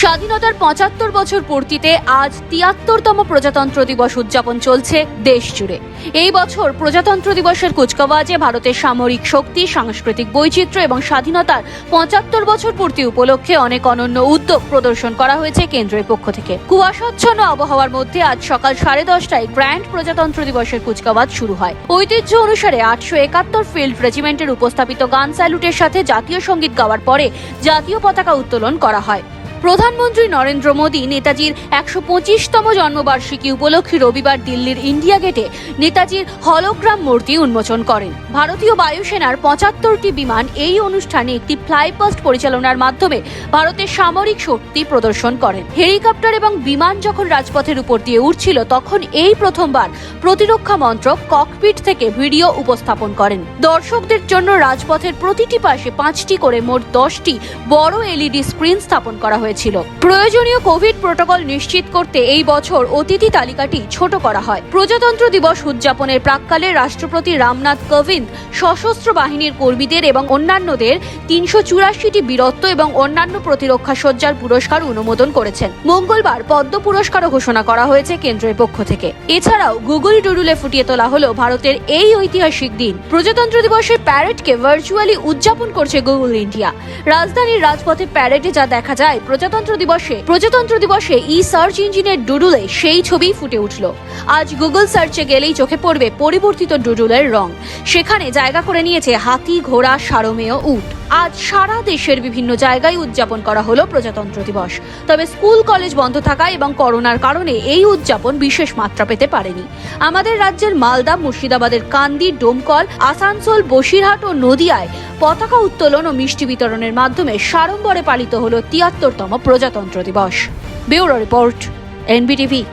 স্বাধীনতার পঁচাত্তর বছর পূর্তিতে আজ তিয়াত্তরতম প্রজাতন্ত্র দিবস উদযাপন চলছে দেশ জুড়ে। এই বছর প্রজাতন্ত্র দিবসের কুচকাওয়াজে ভারতের সামরিক শক্তি, সাংস্কৃতিক বৈচিত্র্য এবং স্বাধীনতার পঁচাত্তর বছর পূর্তি উপলক্ষে অনেক অনন্য উদ্যোগ প্রদর্শন করা হয়েছে কেন্দ্রের পক্ষ থেকে। কুয়াশাচ্ছন্ন আবহাওয়ার মধ্যে আজ সকাল সাড়ে দশটায় গ্র্যান্ড প্রজাতন্ত্র দিবসের কুচকাওয়াজ শুরু হয়। ঐতিহ্য অনুসারে আটশো একাত্তর ফিল্ড রেজিমেন্টের উপস্থাপিত গান স্যালুটের সাথে জাতীয় সংগীত গাওয়ার পরে জাতীয় পতাকা উত্তোলন করা হয়। প্রধানমন্ত্রী নরেন্দ্র মোদী নেতাজির একশো পঁচিশতম জন্মবার্ষিকী উপলক্ষে রবিবার দিল্লির ইন্ডিয়া গেটে নেতাজির হলোগ্রাম মূর্তি উন্মোচন করেন। ভারতীয় বায়ুসেনার পঁচাত্তরটি বিমান এই অনুষ্ঠানে একটি ফ্লাইপাস্ট পরিচালনার মাধ্যমে ভারতের সামরিক শক্তি প্রদর্শন করেন। হেলিকপ্টার এবং বিমান যখন রাজপথের উপর দিয়ে উঠছিল তখন এই প্রথমবার প্রতিরক্ষা মন্ত্রক ককপিট থেকে ভিডিও উপস্থাপন করেন। দর্শকদের জন্য রাজপথের প্রতিটি পাশে পাঁচটি করে মোট দশটি বড় এলইডি স্ক্রিন স্থাপন করা হয়েছিল। প্রয়োজনীয় কোভিড প্রোটোকল নিশ্চিত করতে এই বছর অতিথি তালিকাটি ছোট করা হয়। প্রজাতন্ত্র দিবস উদযাপনের প্রাককালে রাষ্ট্রপতি রামনাথ কোবিন্দ, সশস্ত্র বাহিনীর কর্মীদের এবং অন্যান্যদের তিনশো চুরাশিটি বীরত্ব এবং অন্যান্য প্রতিরক্ষা সজ্জার পুরস্কার অনুমোদন করেছেন। মঙ্গলবার পদ্ম পুরস্কারও ঘোষণা করা হয়েছে কেন্দ্রের পক্ষ থেকে। এছাড়াও গুগল ডুডুলে ফুটিয়ে তোলা হলো ভারতের এই ঐতিহাসিক দিন। প্রজাতন্ত্র দিবসের প্যারেডকে ভার্চুয়ালি উদযাপন করছে গুগল ইন্ডিয়া। রাজধানীর রাজপথে প্যারেডে যা দেখা যায় প্রজাতন্ত্র দিবসে প্রজাতন্ত্র দিবসে ই সার্চ ইঞ্জিনের ডুডুলে সেই ছবি ফুটে উঠল। আজ গুগল সার্চে গেলেই চোখে পড়বে পরিবর্তিত ডুডুলের রং। সেখানে জায়গা করে নিয়েছে হাতি, ঘোড়া, সারমেয় উট। আজ সারা দেশের বিভিন্ন জায়গায় উদযাপন করা হলো প্রজাতন্ত্র দিবস। তবে স্কুল, কলেজ বন্ধ থাকা এবং করোনার কারণে এই উদযাপন বিশেষ মাত্রা পেতে পারেনি। আমাদের রাজ্যের মালদা, মুর্শিদাবাদের কান্দি, ডোমকল, আসানসোল, বসিরহাট ও নদিয়ায় পতাকা উত্তোলন ও মিষ্টি বিতরণের মাধ্যমে সাড়ম্বরে পালিত হলো তিয়াত্তরতম প্রজাতন্ত্র দিবস। Bureau report, NBTV.